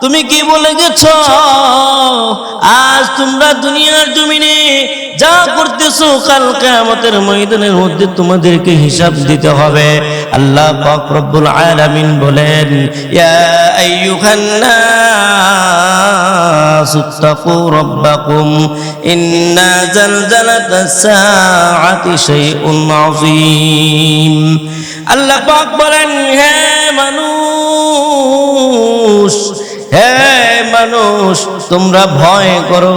তুমি কি বলে গেছ? আজ তোমরা দুনিয়ার জমিনে যা করতেছো কাল কিয়ামতের ময়দানের মধ্যে তোমাদেরকে হিসাব দিতে হবে। আল্লাহ পাক রব্বুল আলামিন বলেন, ইয়া আইয়ুহান নাস ইত্তাকু রাব্বাকুম, ইন্না জালজালাতাস সাআতি শাইউন আযীম। আল্লাহ পাক বলেন, হে মানুষ মানুষ, তোমরা ভয় করো।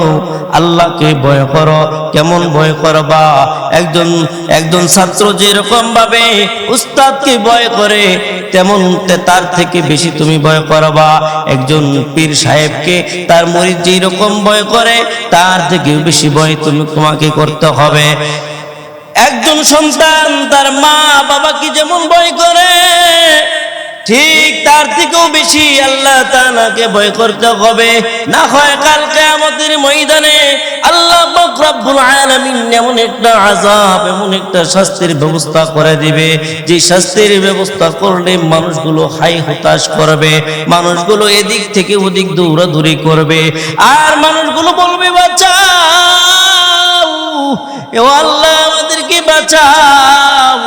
আল্লাহকে ভয় করো। কেমন ভয় করবা? একজন একজন ছাত্র যেরকম ভাবে উস্তাদকে ভয় করে, তেমন তার থেকে বেশি তুমি ভয় করবা। একজন পীর সাহেবকে তার মরিদ যেরকম ভয় করে, তার থেকে বেশি ভয় তুমি তোমাকে করতে হবে। একজন সন্তান তার মা বাবাকে যেমন ভয় করে ঠিক তার থেকেও বেশি আল্লাহ তাআলাকে ভয় করতে হবে। না হয় কালকে আমাদের ময়দানে আল্লাহ রব্বুল আলামিন এমন একটা আযাব, এমন একটা শাস্তির ব্যবস্থা করে দিবে। যে শাস্তির ব্যবস্থা করলে মানুষগুলো হাই হতাশ করবে, মানুষগুলো এদিক থেকে ওদিক দৌড়াদৌড়ি করবে। আর মানুষগুলো বলবে বাঁচাও ও আল্লাহ, আমাদেরকে বাঁচাও,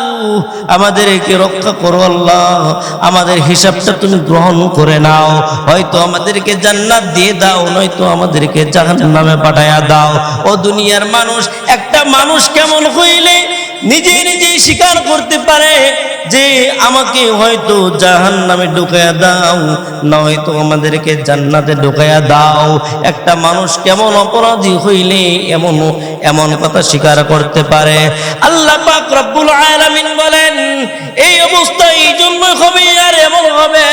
আমাদেরকে রক্ষা করো আল্লাহ। আমাদের হিসাবটা তুমি গ্রহণ করে নাও। হয়তো আমাদেরকে জান্নাত দিয়ে দাও, নয়তো আমাদেরকে জাহান্নামে পাঠায়া দাও। ও দুনিয়ার মানুষ, একটা মানুষ কেমন হইলে নিজে নিজেই স্বীকার করতে পারে যে আমাকে হয়তো জাহান নামে ঢুকাইয়া দাও, নয়তো আমাদেরকে জান্নাতে ঢুকাইয়া দাও। একটা মানুষ কেমন অপরাধী হইলে এমন এমন কথা স্বীকার করতে পারে। আল্লাহ পাক রব্বুল আলামিন বলেন, এই অবস্থা এই জন্য হবে আর এমন হবে।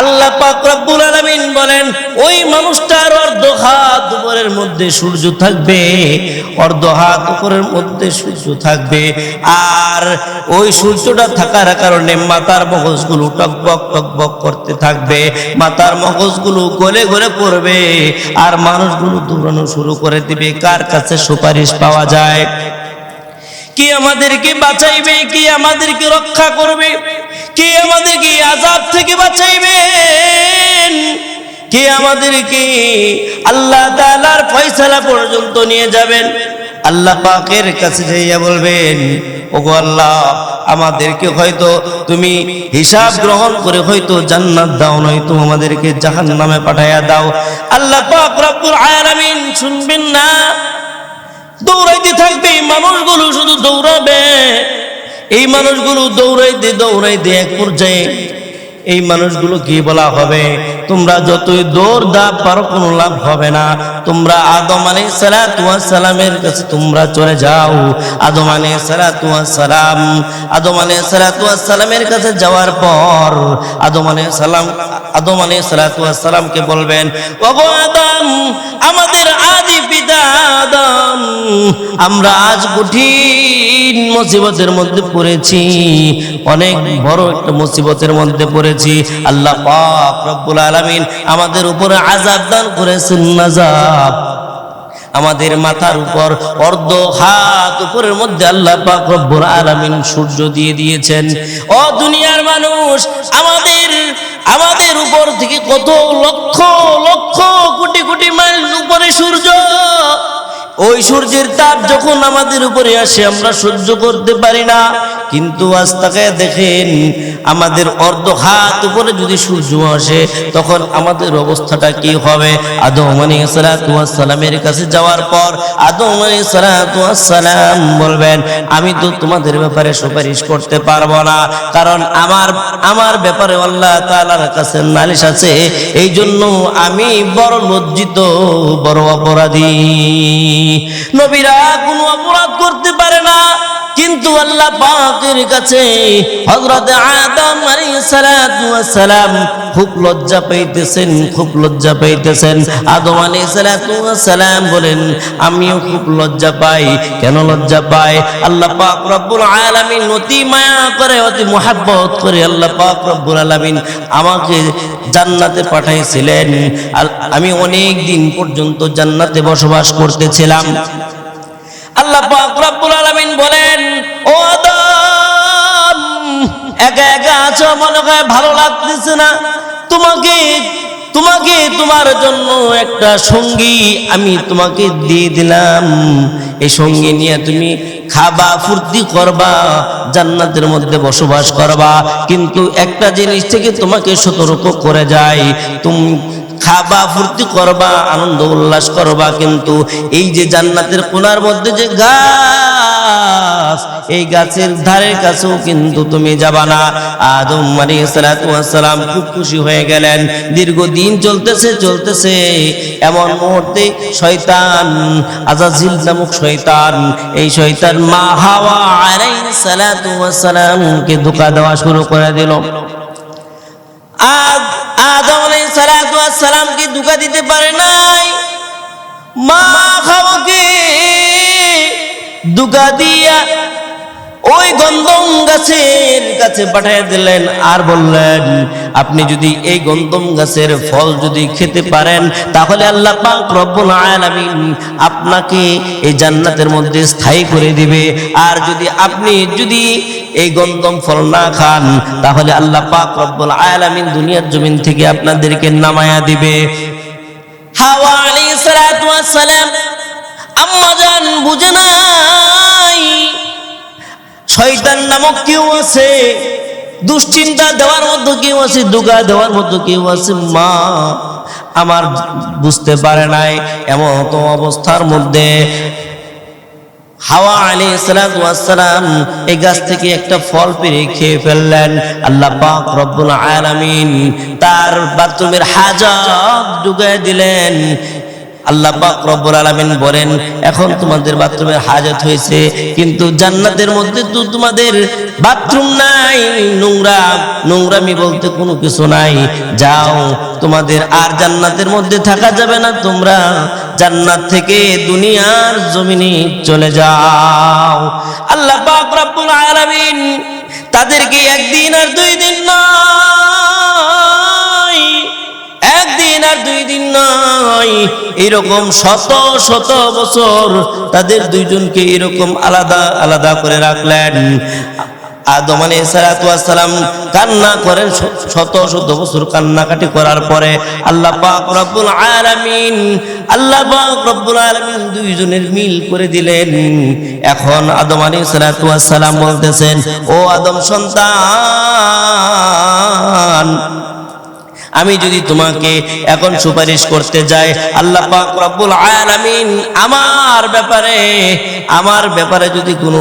আল্লাহ পাক রব্বুল আলামিন বলেন, ওই মানুষটার অর্ধ হাত উপরের মধ্যে সূর্য থাকবে, অর্ধ হাত উপরের মধ্যে সূর্য থাকবে। আর ওই সূর্যটা থাকার কারণে মাথার মগজগুলো টকবক টকবক করতে থাকবে। মাথার মগজগুলো গলে গলে পড়বে, আর মানুষগুলো দৌড়ানো শুরু করে দিবে, কার কাছে সুপারিশ পাওয়া যায়? কি আমাদেরকে বাঁচাইবে, কি আমাদেরকে রক্ষা করবে, কে আমাদেরকে আজাব থেকে বাঁচাইবেন? কে আমাদেরকে আল্লাহ তালার ফয়সালা পর্যন্ত নিয়ে যাবেন? আল্লাহ পাকের কাছে যাইয়া বলবেন ওগো আল্লাহ, আমাদেরকে হয়তো তুমি হিসাব গ্রহণ করে হয়তো জান্নাত দাও, নয়তো আমাদেরকে জাহান্নামে পাঠাইয়া দাও। আল্লাহ পাক রব্বুল আলামিন শুনবেন না? দৌড়াইতে থাকবে মানুষগুলো শুধু দৌড়াবে। এই মানুষগুলো দৌড়াইতে দৌড়াইতে এক পর্যায়ে এই মানুষগুলো কি বলা হবে? তোমরা যতই দৌড় দা পারো, কোনো লাভ হবে না। তোমরা আদম আলী সালামের কাছে তোমরা চলে যাও। আদম আলী সালাম আদম আলী সালামের কাছে যাওয়ার পর আদম আলী সালাম আদম আলী সালামকে বলবেন, ওগো আদম, আমাদের আদি পিতা আদম, আমরা আজ কঠিন মুসিবতের মধ্যে পড়েছি। অনেক বড় একটা মুসিবতের মধ্যে পড়েছি। আল্লাহ পাক রব্বুল আলামিন আমাদের উপরে আযাব দান করেছেন আযাব আমাদের মাথার উপর অর্ধ হাত উপরের মধ্যে আল্লাহ পাক রব্বুল আলামিন সূর্য দিয়ে দিয়েছেন। ও দুনিয়ার মানুষ, আমাদের আমাদের উপর থেকে কত লক্ষ লক্ষ কোটি কোটি মাইল উপরে সূর্য। ওই সূর্যের তাপ যখন আমাদের উপরে আসে, আমরা সহ্য করতে পারি না। কিন্তু আজ তাকে দেখেন, আমাদের অর্ধ হাত উপরে যদি সূর্য আসে, তখন আমাদের অবস্থাটা কি হবে? আদম আলী সালামের কাছে যাওয়ার পর আদম আলী সালাম বলবেন, আমি তো তোমাদের ব্যাপারে সুপারিশ করতে পারব না। কারণ আমার আমার ব্যাপারে আল্লাহ তাআলার কাছে নালিশ আছে। এই জন্য আমি বড় লজ্জিত, বড় অপরাধী। নবীরা কোনো অপরাধ করতে পারে না। কিন্তু আল্লাহ পাকের কাছে হযরত আদম আলাইহিস সালাম খুব লজ্জা পাইতেছেন খুব লজ্জা পাইতেছেন আদম আলাইহিস সালাম বলেন, আমিও খুব লজ্জা পাই। কেন লজ্জা পাই আল্লাহ পাক রব্বুল আলামিন অতি মায়া করে, অতি মোহাব্বত করে আল্লাহ পাক রব্বুল আলামিন আমাকে জান্নাতে পাঠাইছিলেন। আমি অনেক দিন পর্যন্ত জান্নাতে বসবাস করতেছিলাম। আল্লাহ রব্বুল আলামিন বলেন, ও আদম আছো, মনে হয় ভালো লাগতেছে না। তোমাকে তোমাকে তোমার জন্য একটা সঙ্গী আমি তোমাকে দিয়ে দিলাম। এই সঙ্গী নিয়ে তুমি খাবা, ফুর্তি করবা, জান্নাতের মধ্যে বসবাস করবা। কিন্তু একটা জিনিস থেকে তোমাকে সতর্ক করে যায়। তুমি খাবা, ফুর্তি করবা, আনন্দ উল্লাস করবা, কিন্তু এই যে জান্নাতের কোনার মধ্যে যে গাছ, এই গাছের ধারের কাছেও কিন্তু তুমি যাবা না। আদম আলী সালাম খুব খুশি হয়ে গেলেন। দীর্ঘদিন চলতেছে চলতেছে। এমন মুহূর্তে শয়তান, আজাজিল নামক শয়তান, এই শয়তান মা হাওয়া ওয়াস সালামকে ধোকা দেওয়া শুরু করে দিল। আদ আদম সালামকে দুকা দিতে পারে নাই মা খাওয়াকে দুকা দিয়া ওই গন্ধম গাছের কাছে পাঠিয়ে দিলেন আর বললেন, আপনি যদি এই গন্ধম গাছের ফল যদি খেতে পারেন, তাহলে আল্লাহ পাক রব্বুল আলামিন আপনাকে এই জান্নাতের মধ্যে স্থায়ী করে দিবে। আর যদি আপনি যদি এই গন্ধম ফল না খান, তাহলে আল্লাহ পাক রব্বুল আলামিন দুনিয়ার জমিন থেকে আপনাদেরকে নামায়া দিবে। হাওয়া আলাইহিস সালাতু ওয়াস সালাম, আম্মা জান বুঝে নাই। শয়তান নামক কেউ আছে? দুশ্চিন্তা দেওয়ার মতো কেউ আছে, দুগা দেওয়ার মতো কেউ আছে? মা, আমার বুঝতে পারে নাই, এমন অবস্থার মধ্যে হাওয়া আলী সালাম এই গাছ থেকে একটা ফল পেরে খেয়ে ফেললেন। আল্লাহ পাক রব্বুল আলামিন তার বাথরুমের হাজত ঢুকায় দিলেন। আল্লাহ পাক রব্বুল আলামিন বলেন, এখন তোমাদের বাথরুমের হাজত হয়েছে, কিন্তু জান্নাতের মধ্যে তো তোমাদের বাথরুম নাই, নোংরা, নোংরামি বলতে কোনো কিছু নাই। যাও, তোমাদের আর জান্নাতের মধ্যে থাকা যাবে না, তোমরা জান্নাত থেকে দুনিয়ার জমিনে চলে যাও। আল্লাহ পাক রব্বুল আলামিন তাদেরকে একদিন আর দুই দিন নয় একদিন আর দুই দিন নয় এরকম শত শত বছর তাদের দুইজনকে এরকম আলাদা আলাদা করে রাখলেন। আদম আলী সালাম কান্না করেন শত শত বছর কান্নাকাটি করার পরে আল্লাহ পাক রব্বুল আলামিন, আল্লাহ পাক রব্বুল আলামিন দুইজনের মিল করে দিলেন। এখন আদম আলী সালাম বলতেছেন, ও আদম সন্তান আমি যদি তোমাকে এখন সুপারিশ করতে যাই, আল্লাহ রব্বুল আলামিন আমার ব্যাপারে আমার ব্যাপারে যদি কোনো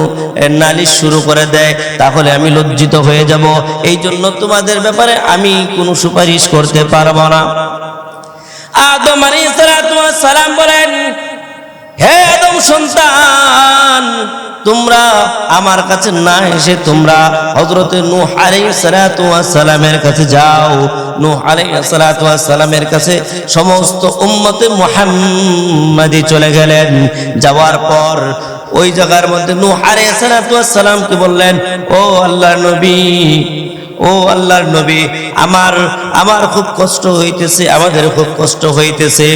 নালিশ শুরু করে দেয়, তাহলে আমি লজ্জিত হয়ে যাব। এই জন্য তোমাদের ব্যাপারে আমি কোনো সুপারিশ করতে পারব না। আদম আলাইহিস সালাম বলেন হে আদম সন্তান, তোমরা আমার কাছে না এসে তোমরা হজরতে নূহ সালামের কাছে যাও। নূহ সালামের কাছে সমস্ত উম্মতে মুহাম্মাদি চলে গেলেন। যাওয়ার পর ওই জায়গার মধ্যে নূহ সালামকে বললেন, ও আল্লাহর নবী, ও আল্লাহর নবী, আমার আমার খুব কষ্ট হইতেছে, আমাদের খুব কষ্ট হইতেছে।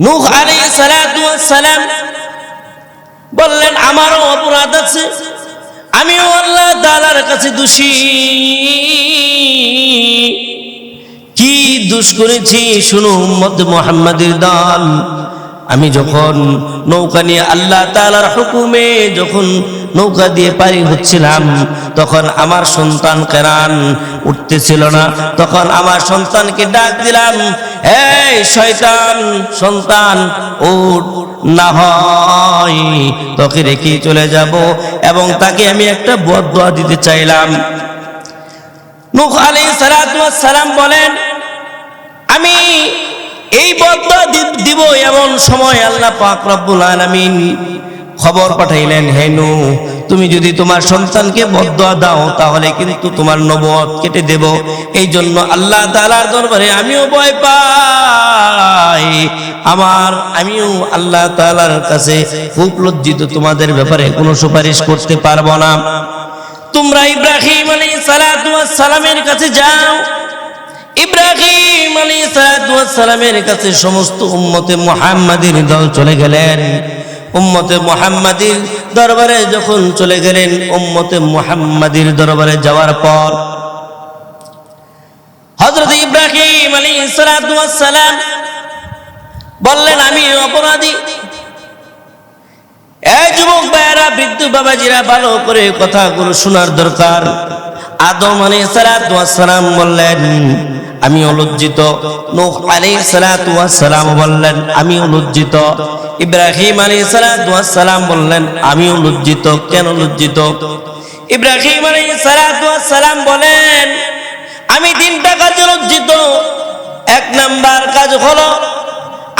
নূহ আলাইহিস সালাতু বললেন, আমারও অপরাধ আছে। আমিও আল্লাহ তাআলার কাছে দোষী। কি দোষ করেছি শুনো উম্মত মুহাম্মাদের দল। আমি যখন নৌকা নিয়ে আল্লাহ তাআলার হুকুমে যখন নৌকা দিয়ে পারি হচ্ছিলাম। তখন আমার সন্তান কেরান উঠতেছিল না। তখন আমার সন্তানকে ডাক দিলাম, এই শয়তান, সন্তান, উঠ, না হয়, তোকে রেখে চলে যাব। এবং তাকে আমি একটা বদয়া দিতে চাইলাম। আলাইহিস সালাতু সালাম বলেন, আমি এই বদয়া দিব এমন সময় আল্লাহ পাক রব্বুল খবর পাঠাইলেন হেনু তুমি যদি তোমার সন্তানকে বদয়া দাও, তাহলে কিন্তু তোমার নবুয়ত কেটে দেব। এই জন্য আল্লাহ তাআলার দরবারে আমিও ভয় পাই। আমার, আমিও আল্লাহ তাআলার কাছে খুব লজ্জিত। তোমাদের ব্যাপারে কোনো সুপারিশ করতে পারব না। তোমরা ইব্রাহিম ওয়াস সালামের কাছে যাও। ইব্রাহিম সালাতু সালামের কাছে সমস্ত উম্মতে মুহাম্মাদের দল চলে গেলেন। উম্মতে মোহাম্মাদির দরবারে যখন চলে গেলেন, উম্মতে মোহাম্মাদির দরবারে যাওয়ার পর হজরত ইব্রাহিম আলী সালাম বললেন, আমি অপরাধী। এই যুবক ভাইয়েরা, বৃদ্ধ বাবাজিরা, ভালো করে কথাগুলো শোনার দরকার। আদম আলী সালাম বললেন আমি অলজ্জিত। নূহ সালাম বললেন, আমি লজ্জিত ইব্রাহিম আলাইহিস সালাতু সালাম বললেন, আমি লজ্জিত কেন লজ্জিত ইব্রাহিম আলাইহিস সালাতু সালাম বলেন, আমি তিনটা কাজে লজ্জিত এক নাম্বার কাজ হলো,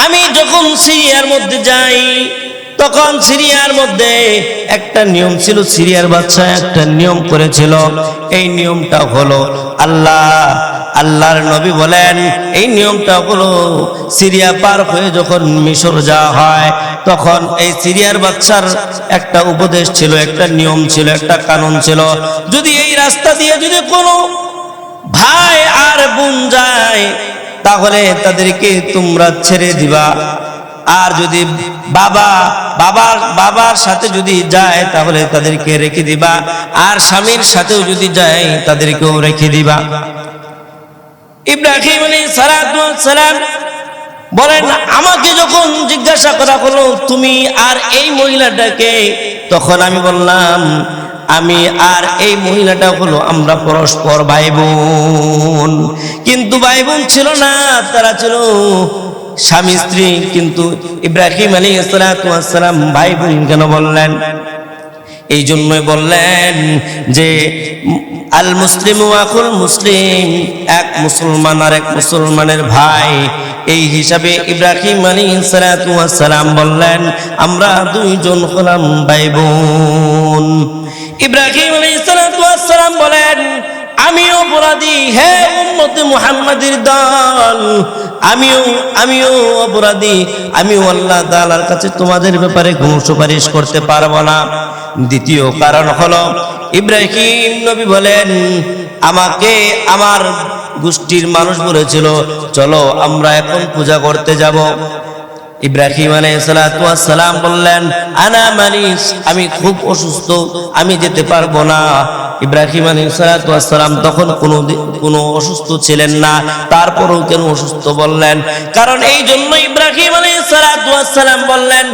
আমি যখন সিরিয়ার মধ্যে যাই, তখন সিরিয়ার মধ্যে একটা নিয়ম ছিল, সিরিয়ার বাচ্চা একটা নিয়ম করেছিল। এই নিয়মটা হলো, আল্লাহ আল্লাহর নবী বলেন, এই নিয়মটা হলো সিরিয়া পার হয়ে যখন মিশর যাওয়া হয়, তখন এই সিরিয়ার বাচ্চার একটা উপদেশ ছিল, একটা নিয়ম ছিল, একটা কানুন ছিল। যদি এই রাস্তা দিয়ে যদি কোনো ভাই আর বোন যায়, তাহলে তাদেরকে তোমরা ছেড়ে দিবা। আর যদি বাবা, বাবার বাবার সাথে যদি যায়, তাহলে তাদেরকে রেখে দিবা। আর স্বামীর সাথেও যদি যায়, তাদেরকেও রেখে দিবা। ইব্রাহিম ওয়াস সালাম বলেন, আমাকে যখন জিজ্ঞাসা করা হলো, তুমি আর এই মহিলাটাকে? তখন আমি বললাম, আমি আর এই মহিলাটা হলো আমরা পরস্পর ভাই বোন কিন্তু ভাই বোন ছিল না, তারা ছিল স্বামী স্ত্রী কিন্তু ইব্রাহিম আলী সালাম ভাই বোন কেন বললেন? এই জন্যই বললেন যে, আল মুসলিম আকুল মুসলিম, এক মুসলমান আর এক মুসলমানের ভাই। এই হিসাবে ইব্রাহিম আলী সালাম বললেন, আমরা দুইজন হলাম ভাই বোন ইব্রাহিম আলী সালাম বলেন আমি অপরাধী, হে উম্মতে মুহাম্মাদের দল। আমিও আমিও অপরাধী। আমিও আল্লাহ তাআলার কাছে তোমাদের ব্যাপারে কোনো সুপারিশ করতে পারব না। দ্বিতীয় কারণ হলো, ইব্রাহিম নবী বলেন, আমাকে আমার গোষ্ঠীর মানুষ বলেছিল, চলো আমরা এখন পূজা করতে যাব। ইব্রাহিম সালাম বললেন, আনা মানিস, আমি খুব অসুস্থ, আমি যেতে পারব না। ইব্রাহিম সালাম তখন কোনো কোনো অসুস্থ ছিলেন না, তারপরেও কেন অসুস্থ বললেন? কারণ এই জন্য ইব্রাহিম সালাম বললেন,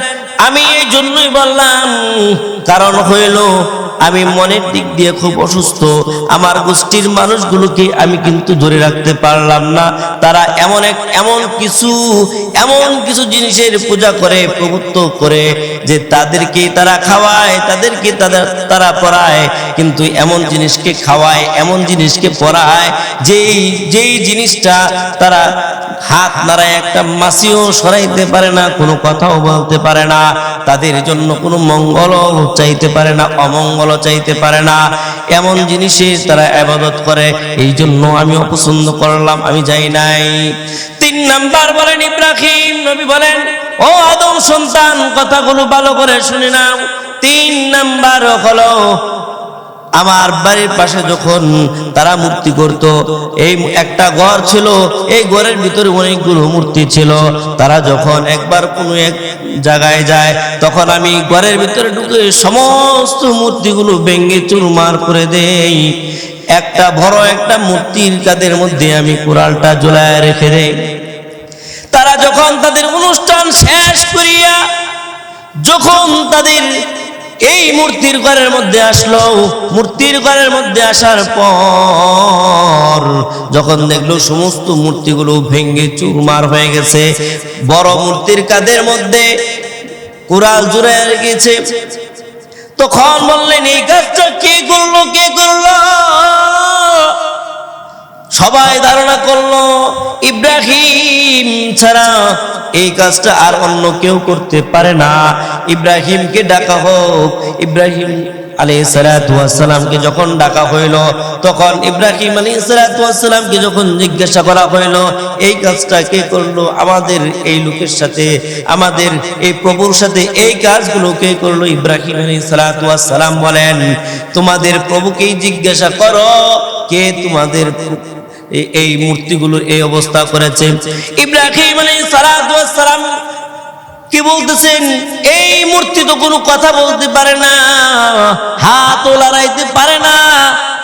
আমি এই জন্যই বললাম, কারণ হইল আমি মনের দিক দিয়ে খুব অসুস্থ। আমার গোষ্ঠীর মানুষগুলোকে আমি কিন্তু ধরে রাখতে পারলাম না। তারা এমন এক, এমন কিছু এমন কিছু জিনিসের পূজা করে, প্রভুত্ব করে যে তাদেরকে তারা খাওয়ায়, তাদেরকে তাদের, তারা পড়ায়। কিন্তু এমন জিনিসকে খাওয়ায়, এমন জিনিসকে পড়ায়, যেই যেই জিনিসটা তারা হাত নাড়ায় একটা মাসিও সরাইতে পারে না, কোনো কথাও বলতে পারে না। তাদের জন্য কোনো মঙ্গল চাইতে পারে না অমঙ্গল চাইতে পারে না। এমন জিনিসে তারা আবাদত করে। এই জন্য আমি অপছন্দ করলাম, আমি যাই নাই। তিন নাম্বার বলেন ইব্রাহিম, নবী বলেন, ও আদম সন্তান, কথাগুলো ভালো করে শুনে নাও। তিন নাম্বার হলো আমার বাড়ির পাশে যখন তারা মূর্তি করত, এই একটা ঘর ছিল, এই ঘরের ভিতরে অনেকগুলো মূর্তি ছিল। তারা যখন একবার কোনো এক জায়গায় যায়, তখন আমি ঘরের ভিতরে ঢুকে সমস্ত মূর্তিগুলো ভেঙে চুরমার করে দেই। একটা বড় একটা মূর্তির কাদের মধ্যে আমি কোরালটা ঝোলায় রেখে দেই। তারা যখন তাদের অনুষ্ঠান শেষ করিয়া, যখন তাদের এই মূর্তির ঘরের মধ্যে আসলো। মূর্তির ঘরের মধ্যে আসার পর যখন দেখল সমস্ত মূর্তিগুলো ভেঙে চুরমার হয়ে গেছে। বড় মূর্তির কাদের মধ্যে কুড়াল জুড়ে গেছে তখন বললেন, এই কাজটা কে করল? কে করল? সবাই ধারণা করল, ইব্রাহিম ছাড়া এই কাজটা আর অন্য কেউ করতে পারে না। ইব্রাহিমকে ডাকা হোক। ইব্রাহিম আলী সালাতামকে যখন ডাকা হইল, তখন ইব্রাহিম আলী সালাতামকে যখন জিজ্ঞাসা করা হইল, এই কাজটা কে করল? আমাদের এই লোকের সাথে, আমাদের এই প্রভুর সাথে এই কাজগুলো কে করল? ইব্রাহিম আলী সালাতাম বলেন, তোমাদের প্রভুকেই জিজ্ঞাসা করো, কে তোমাদের এই- মূর্তিগুলোর এই অবস্থা করেছে। ইব্রাহিম সালাম কি বলতেছেন? এই মূর্তি তো কোনো কথা বলতে পারে না হাতও লড়াইতে পারে না,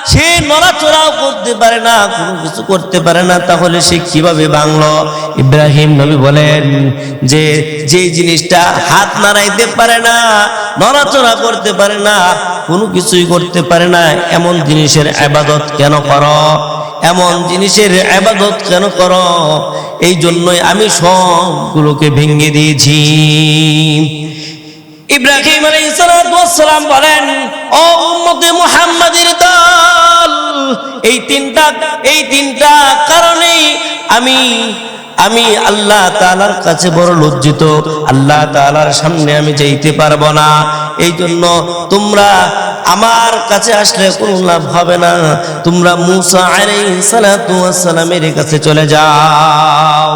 সে নড়াচড়াও করতে পারে না, কোনো কিছু করতে পারে না, তাহলে সে কীভাবে ভাঙলো ইব্রাহিম নবী বলেন যে যে জিনিসটা হাত নাড়াইতে পারে না, নড়াচড়া করতে পারে না, কোনো কিছুই করতে পারে না, এমন জিনিসের আবাদত কেন করো? এমন জিনিসের আবাদত কেন কর? এই জন্যই আমি সবগুলোকে ভেঙে দিয়েছি। ইব্রাহিম আলাইসালাম বলেন, ও উম্মতে মুহাম্মাদের দল, এই তিনটা এই তিনটা কারণেই আমি আমি আল্লাহ তালার কাছে বড় লজ্জিত। আল্লাহ তালার সামনে আমি যাইতে পারব না। এই জন্য তোমরা আমার কাছে আসলে কোনো লাভ হবে না। তোমরা মুসা আলাইহিস সালাতু ওয়াস সালামের কাছে চলে যাও।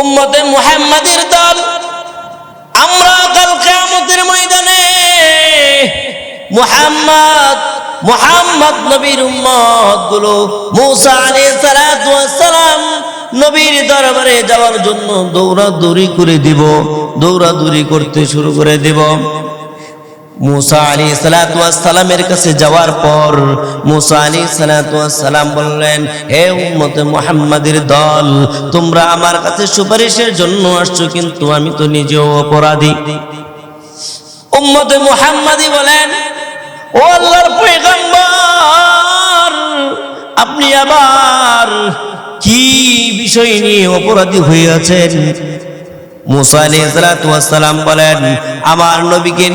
উম্মতে মুহাম্মাদের দল, আমরা কাল কিয়ামতের ময়দানে মুহাম্মদ মুহাম্মদ নবীর উম্মতগুলো মুসা সালাম নবীর দরবারে যাওয়ার জন্য দৌড়াদৌড়ি করে দিব, দৌড়াদৌড়ি করতে শুরু করে দেব। মুসা আলী সালামের কাছে যাওয়ার পর মুসা আলী সালাম বললেন হে উম্মতে মুহাম্মাদের দল, তোমরা আমার কাছে সুপারিশের জন্য আসছো, কিন্তু আমি তো নিজেও অপরাধী। উম্মতে মুহাম্মাদি বলেন ও আল্লাহর পয়গম্বর আপনি আবার কি বিষয় নিয়ে অপরাধী হয়ে আছেন? মুসা আলাইহিসসালাম বলেন, আমার নবীকে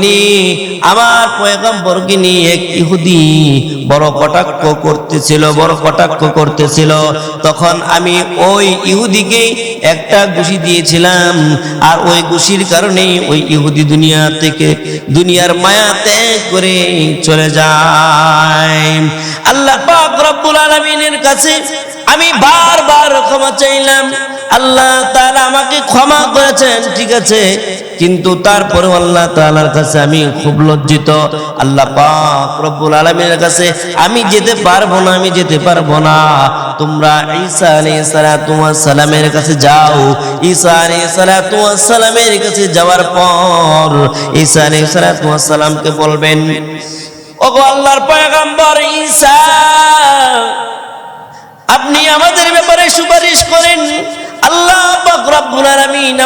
আমার পয়গম্বরকে নিয়ে এক ইহুদি বড় কটাক্ষ করতেছিল, বড় কটাক্ষ করতেছিল। তখন আমি ওই ইহুদিকে একটা ঘুষি দিয়েছিলাম, আর ওই ঘুষির কারণেই ওই ইহুদি দুনিয়া থেকে, দুনিয়ার মায়া ত্যাগ করে চলে যায়। আল্লাহ পাক রব্বুল আলামিনের কাছে আমি বারবার ক্ষমা চাইলাম। আল্লাহ তাআলা আমাকে ক্ষমা করেছেন, ঠিক আছে? কিন্তু তারপরেও আল্লাহ তাআলার কাছে আমি খুব লজ্জিত। আল্লাহ পাক রব্বুল আলামিনের কাছে, আমি যেতে পারব না, আমি যেতে পারব না। তোমরা ঈসা আলাইহিস সালামের কাছে যাও। ঈসা আলাইহিস সালামের কাছে যাওয়ার পর ঈসা আলাইহিস সালামকে বলবেন, ওগো আল্লাহর পয়গম্বর ঈসা, আপনি আমাদের ব্যাপারে সুপারিশ করেন। আল্লাহ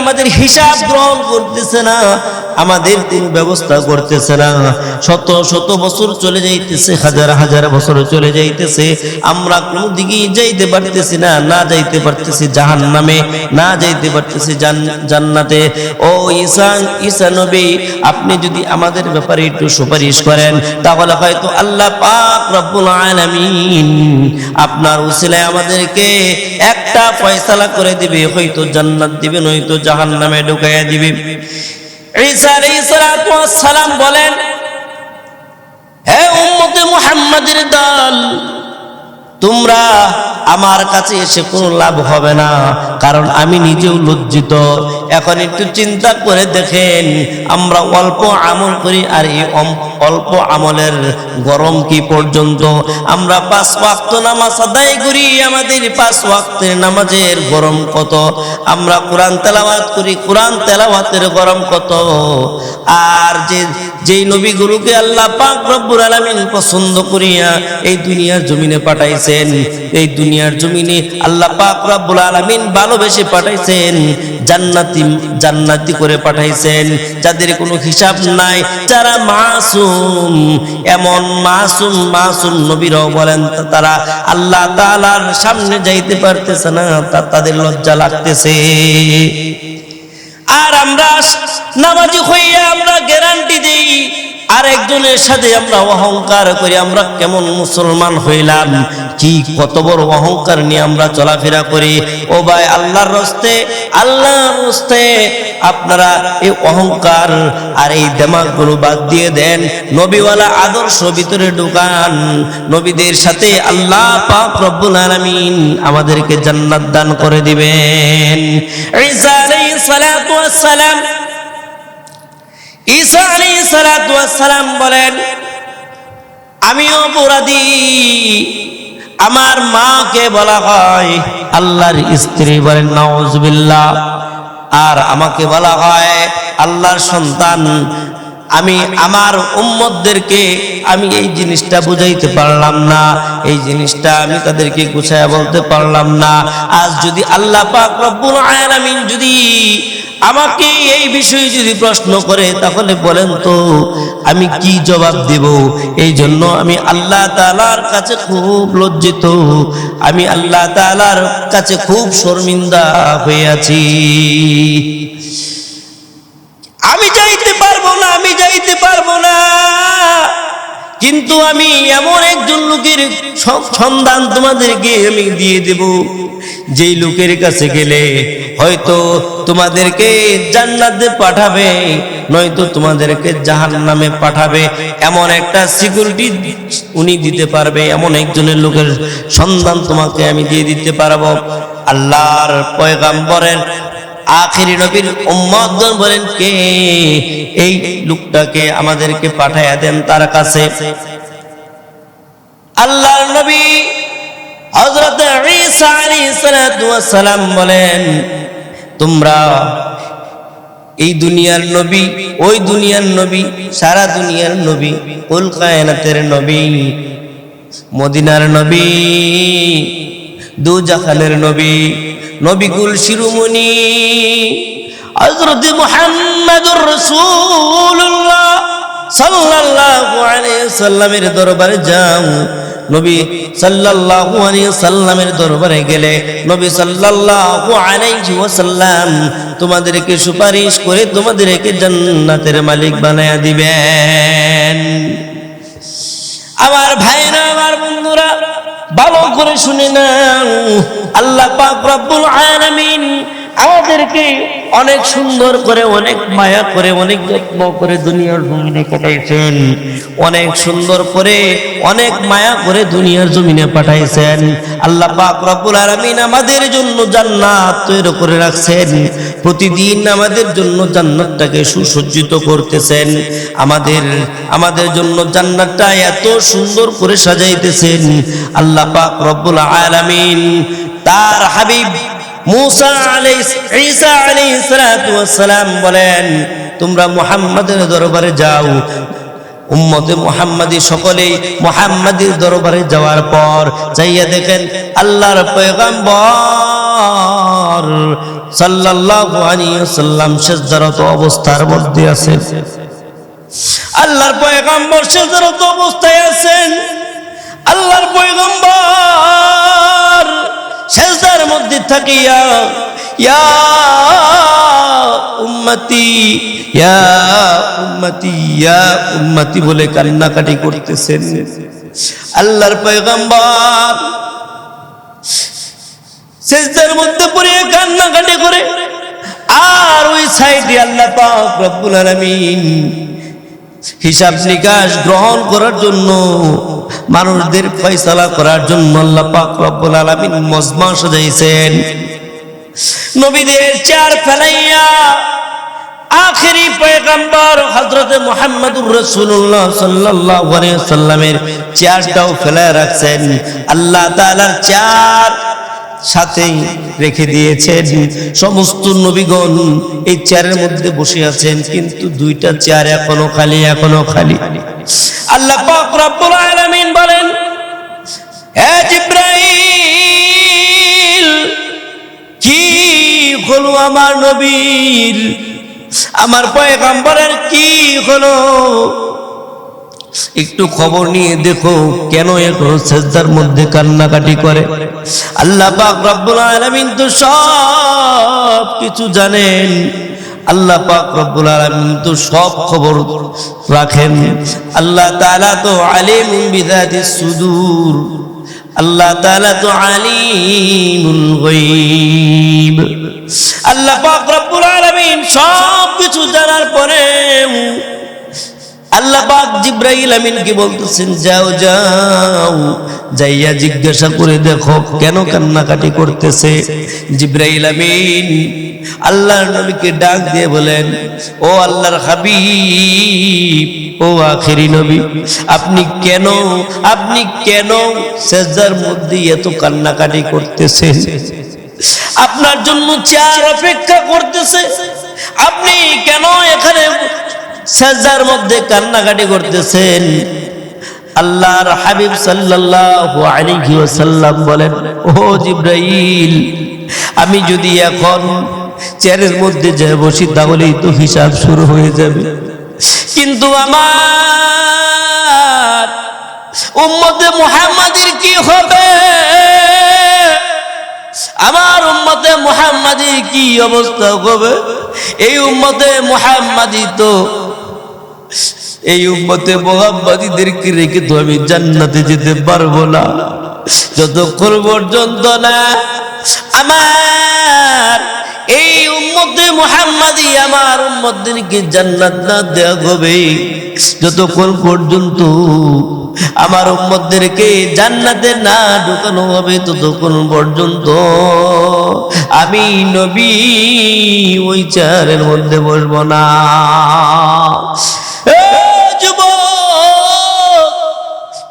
আমাদের হিসাব গ্রহণ করতেছে না, আমাদের ব্যবস্থা করতেছে না। শত শত বছর চলে যাইতেছে, হাজার হাজার বছর চলে যাইতেছে, আমরা দিকে যাইতে পারতেছি না না যাইতে পারতেছি জাহান্নামে, না যাইতে পারতেছি জান্নাতে। ও ঈসা নবী, আপনি যদি আমাদের ব্যাপারে একটু সুপারিশ করেন, তাহলে হয়তো আল্লাহ পাক রব্বুল আপনার উসিলায় আমাদেরকে একটা ফয়সালা করে দিবে, হয়তো জান্নাত দিবে, নয়তো জাহান নামে ঢুকাইয়া দিবে। সালাম বলেন, হে উম্মতে মুহাম্মাদের দল তোমরা আমার কাছে এসে কোনো লাভ হবে না, কারণ আমি নিজেও লজ্জিত। এখন একটু চিন্তা করে দেখেন, আমরা অল্প আমল করি আর এই অল্প আমলের গরম কি পর্যন্ত? আমরা পাঁচ ওয়াক্ত নামাজ আদায় করি, আমাদের পাঁচ ওয়াক্তের নামাজের গরম কত? আমরা কোরআন তেলাওয়াত করি, কোরআন তেলাওয়াতের গরম কত? আর যে, যেই নবীগুলোকে আল্লাহ পাক রব্বুল আলামিন পছন্দ করিয়া এই দুনিয়ার জমিনে পাঠাইছেন। এই দুনিয়ার জমিনে আল্লাহ পাক রব্বুল আলামিন ভালোবেসে পাঠাইছেন, জান্নাতি জান্নাতি করে পাঠাইছেন। যাদের কোনো হিসাব নাই, যারা মাসুম, এমন মাসুম মাসুম নবীরাও বলেন, তারা আল্লাহ তাআলার সামনে যাইতে পারতেছে না, তা- তাদের লজ্জা লাগতেছে। আর আমরা নামাজি হইয়া আমরা গ্যারান্টি দেই আর একজনের সাথে আমরা অহংকার করি, আমরা কেমন মুসলমান হইলাম, কি কত বড় অহংকার নিয়ে আমরা চলাফেরা করি। ও ভাই, আল্লাহর রস্তে আল্লাহর রস্তে আপনারা এই অহংকার আর এই দেমাগগুলো বাদ দিয়ে দেন। নবীওয়ালা আদর্শ ভিতরে ঢুকান। নবীদের সাথে আল্লাহ পাক রব্বুল আলামিন আমাদেরকে জান্নাত দান করে দিবেন। ঈসা আলাইহিস সালাতু ওয়াস সালাম ঈসা আলী সালাম বলেন আমি অপরাধী আমার মাকে বলা হয় আল্লাহর স্ত্রী বলেন, নাউজুবিল্লাহ। আর আমাকে বলা হয় আল্লাহর সন্তান। আমি আমার উম্মতদেরকে আমি এই জিনিসটা বুঝাইতে পারলাম না। এই জিনিসটা আমি তাদেরকে গুছায়া বলতে পারলাম না। আজ যদি আল্লাহ পাক রব্বুল আলামিন যদি আমাকে এই বিষয়ে যদি প্রশ্ন করে তাহলে বলেন তো আমি কি জবাব দেব? এই জন্য আমি আল্লাহ তাআলার কাছে খুব লজ্জিত। আমি আল্লাহ তাআলার কাছে খুব শর্মিন্দা হয়ে আছি। আমি যাইতে পারব না, আমি যাইতে পারব না। কিন্তু আমি এমন একজন লোকের সন্ধান তোমাদেরকে আমি দিয়ে দেব। যেই লোকের কাছে গেলে হয়তো তোমাদেরকে জান্নাতে পাঠাবে, নয়তো তোমাদেরকে জাহান্নামে পাঠাবে। এমন একটা সিকিউরিটি উনি দিতে পারবে, এমন একজনের লোকের সন্ধান তোমাকে আমি দিয়ে দিতে পারব। আল্লাহর পয়গাম্বরের আখেরি নবীর উম্মতগণ বলেন, কে এই লোকটাকে আমাদেরকে পাঠাইয়া দেন তার কাছে? আল্লাহর নবী হযরত ঈসা আলাইহিস সালাম বলেন, তোমরা এই দুনিয়ার নবী, ওই দুনিয়ার নবী, সারা দুনিয়ার নবী কুল কায়নাতের নবী, মদিনার নবী, দু জাহানের নবী নবীকুল শিরোমণি হযরত মুহাম্মদুর রাসূলুল্লাহ সাল্লাল্লাহু আলাইহি সাল্লামের দরবারে যাও। নবী সাল্লাল্লাহু আলাইহি সাল্লামের দরবারে গেলে নবী সাল্লাল্লাহু আলাইহি ওয়াসাল্লাম তোমাদেরকে সুপারিশ করে তোমাদেরকে জান্নাতের মালিক বানায়া দিবেন। আমার ভাইরা, আমার বন্ধুরা ভালো করে শুনে নাও। আল্লাহ পাক রব্বুল আলামিন আমাদেরকে অনেক সুন্দর করে, অনেক মায়া করে, অনেক যত্ন করে দুনিয়ার জমিনে পাঠাইছেন। অনেক সুন্দর করে, অনেক মায়া করে দুনিয়ার জমিনে পাঠাইছেন। আল্লাহ পাক রব্বুল আলামিন আমাদের জন্য জান্নাত তৈরি করে রাখছেন। প্রতিদিন আমাদের জন্য জান্নাতটাকে সুসজ্জিত করতেছেন। আমাদের আমাদের জন্য জান্নাতটা এত সুন্দর করে সাজাইতেছেন। আল্লাহ পাক রব্বুল আলামিন তার হাবিব মুসা আলাইহিস, ঈসা সালাম বলেন, তোমরা মুহাম্মাদের দরবারে যাও। উম্মতে মুহাম্মাদি সকলেই মুহাম্মাদির দরবারে যাওয়ার পর যাইয়া দেখেন আল্লাহর পয়গম্বর সাল্লাল্লাহু আলাইহি ওয়াসাল্লাম সিজদারত অবস্থার মধ্যে আছেন। আল্লাহর পয়গম্বর সিজদারত অবস্থায় আছেন। আল্লাহর পয়গম্বর সেজদার মধ্যে থাকিয়া ইয়া উম্মতি ইয়া উম্মতি ইয়া উম্মতি বলে কান্নাকাটি করতেছেন। আল্লাহর পয়গম্বর সেজদার মধ্যে পড়ে কান্নাকাটি করে, আর ওই সাইডে আল্লাহ পাক রব্বুল আলামিন হিসাব নিকাশ গ্রহণ করার জন্য, মানুষদের ফয়সালা করার জন্য আল্লাহ পাক রব্বুল আলামিন মজমা সাজাইছেন। নবীদের চার ফেলাইয়া আখেরি পয়গম্বর হযরত মুহাম্মদুর রাসূলুল্লাহ সাল্লাল্লাহু আলাইহি সাল্লামের চেয়ারটাও ফেলায় রাখছেন। আল্লাহ তাআলার চেয়ার সাথেই রেখে দিয়েছেন। সমস্ত নবীগণ এই চেয়ারের মধ্যে বসে আছেন, কিন্তু দুইটা চেয়ার এখনও খালি এখনও খালি। আল্লাহ পাক রব্বুল আলামিন বলেন, হে জিব্রাইল, কি হলো আমার নবীর? আমার পয়গম্বরের কি হলো? একটু খবর নিয়ে দেখো কেন এখন সেজদার মধ্যে কান্নাকাটি করে। আল্লাহ পাক রব্বুল আলামিন তো সব কিছু জানেন। আল্লাহ পাক রব্বুল আলামিন তো সব খবর রাখেন। আল্লাহ তাআলা তো আলিম বিদাতিস সুদূর। আল্লাহ তাআলা তো আলিমুল গায়ব। আল্লাহ পাক রব্বুল আলামিন সব কিছু জানার পরে আল্লাহ পাক জিব্রাইল আমিনকে বলতেছেন, যাও যাও, যাইয়া জিজ্ঞাসা করে দেখো কেন কান্নাকাটি করতেছে? জিব্রাইল আমিন আল্লাহর নবীকে ডাক দিয়ে বলেন, ও আল্লাহর হাবিব, ও আখেরি নবী, আপনি কেন আপনি কেন সেজদার মধ্যে এত কান্নাকাটি করতেছেন আপনার জন্য চেয়ার অপেক্ষা করতেছে। আপনি কেন এখানে সাজার মধ্যে কান্নাকাটি করতেছেন। আল্লাহর হাবিব সাল্লাল্লাহু আলাইহি ওয়াসাল্লাম বলেন ও জিব্রাইল, আমি যদি এখন চেয়ারের মধ্যে যাই বসি, তাহলেই তো হিসাব শুরু হয়ে যাবে। কিন্তু আমার উম্মতে মুহাম্মাদের কি হবে? আমার উম্মতে মুহাম্মাদির কি অবস্থা হবে? এই উম্মতে মুহাম্মাদি তো এই উম্মতে মোহাম্মদীদেরকে রেখে তো আমি জান্নাতে যেতে পারব না। যতক্ষণ পর্যন্ত না। আমার এই উম্মতে মুহাম্মাদি আমার উম্মতদেরকে জান্নাত না দেওয়া হবে। যতক্ষণ পর্যন্ত আমার উম্মতদেরকে জান্নাতে না ঢুকানো হবে ততক্ষণ পর্যন্ত আমি নবী, ওই চারের মধ্যে বসবো না।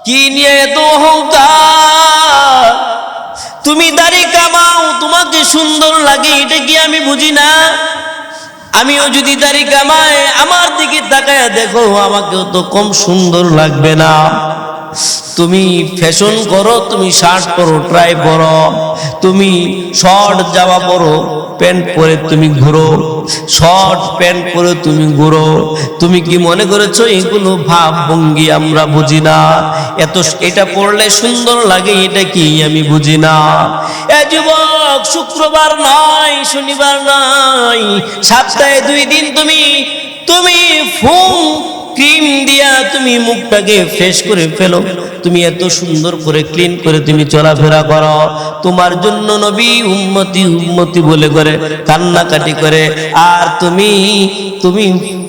কি নিয়ে অহংকার তুমি দাড়ি কামাও, তোমাকে সুন্দর লাগে, এটা কি আমি বুঝি না? আমিও যদি দাড়ি কামাই, আমার দিকে তাকায় দেখো, আমাকেও তো কম সুন্দর লাগবে না। তুমি ফ্যাশন করো, তুমি শার্ট পরো ট্রাই করো তুমি শর্ট জামা পরো প্যান্ট পরে তুমি ঘুরো। শর্ট প্যান্ট পরে তুমি ঘুরো। তুমি কি মনে করেছ, এগুলো ভাব ভঙ্গি আমরা বুঝি না? এত এটা পড়লে সুন্দর লাগে, এটা কি আমি বুঝি না? এ যুবক, শুক্রবার নাই শনিবার নাই সপ্তাহে দুই দিন তুমি তুমি ফোন ক্রিম দিয়া তুমি মুখটাকে ফ্রেশ করে ফেলো। তুমি এত সুন্দর করে ক্লিন করে তুমি চলাফেরা করো। তোমার জন্য নবী উম্মতি উম্মতি বলে করে, কান্নাকাটি করে। আর তুমি তুমি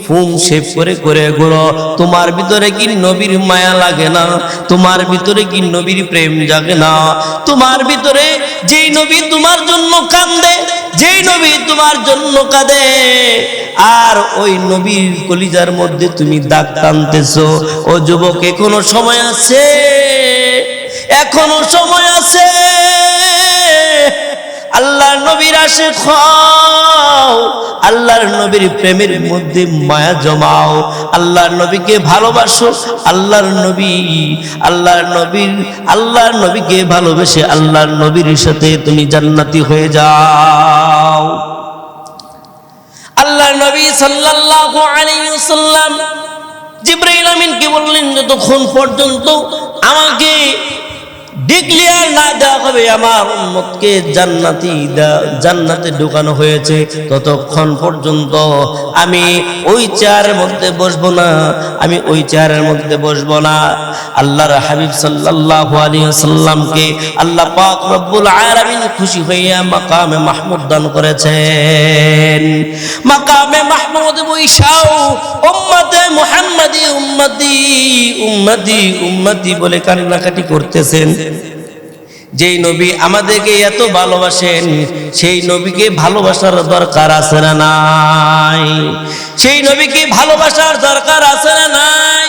ফুম শেভ করে করে ঘুরো। তোমার ভিতরে কি নবীর মায়া লাগে না? তোমার ভিতরে কি নবীর প্রেম জাগে না? তোমার ভিতরে যেই নবী তোমার জন্য কান্দে যেই নবী তোমার জন্য কাঁদে, আর ওই নবীর কলিজার মধ্যে তুমি দাগ টানতেছ। ও যুবক, এখনও সময় আছে? এখনও সময় আছে? আল্লাহর নবীর আসে আল্লাহর নবীর প্রেমের মধ্যে মায়া জমাও। আল্লাহর নবীকে ভালোবাসো, আল্লাহর নবী, আল্লাহর নবীর আল্লাহর নবীকে ভালোবেসে আল্লাহর নবীর সাথে তুমি জান্নাতি হয়ে যাও। আল্লাহর নবী সাল্লাল্লাহু আলাইহি ওয়াসাল্লাম জিব্রাইল আমিনকে বললেন, যতক্ষণ পর্যন্ত আমাকে ডিক্লিয়ার না দেওয়া হবে, আমার উম্মতকে জান্নাতি জান্নাতে ঢুকানো হয়েছে। ততক্ষণ পর্যন্ত আমি ওই চেয়ারের মধ্যে বসবো না, আমি ওই চেয়ারের মধ্যে বসবো না। আল্লাহর হাবিব সাল্লাল্লাহু আলাইহি সাল্লামকে আল্লাহ পাক রব্বুল আলামিন খুশি হইয়া মাকামে মাহমুদ দান করেছেন। মাকামে মাহমুদ বৈশাও, উম্মতে মুহাম্মাদি, উম্মতি উম্মতি উম্মতি বলে কান্নাকাটি করতেছেন। যেই নবী আমাদেরকে এত ভালোবাসেন, সেই নবীকে ভালোবাসার দরকার আছে না নাই? সেই নবীকে ভালোবাসার দরকার আছে না নাই?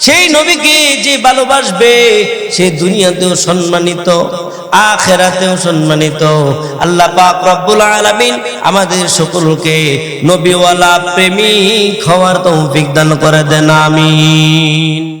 সেই নবীকে যে ভালোবাসবে, সে দুনিয়াতেও সম্মানিত, আখেরাতেও সম্মানিত। আল্লাহ পাক রব্বুল আলামিন আমাদের সকলকে নবীওয়ালা প্রেমিক হওয়ার তৌফিক দান করে দেন, আমিন।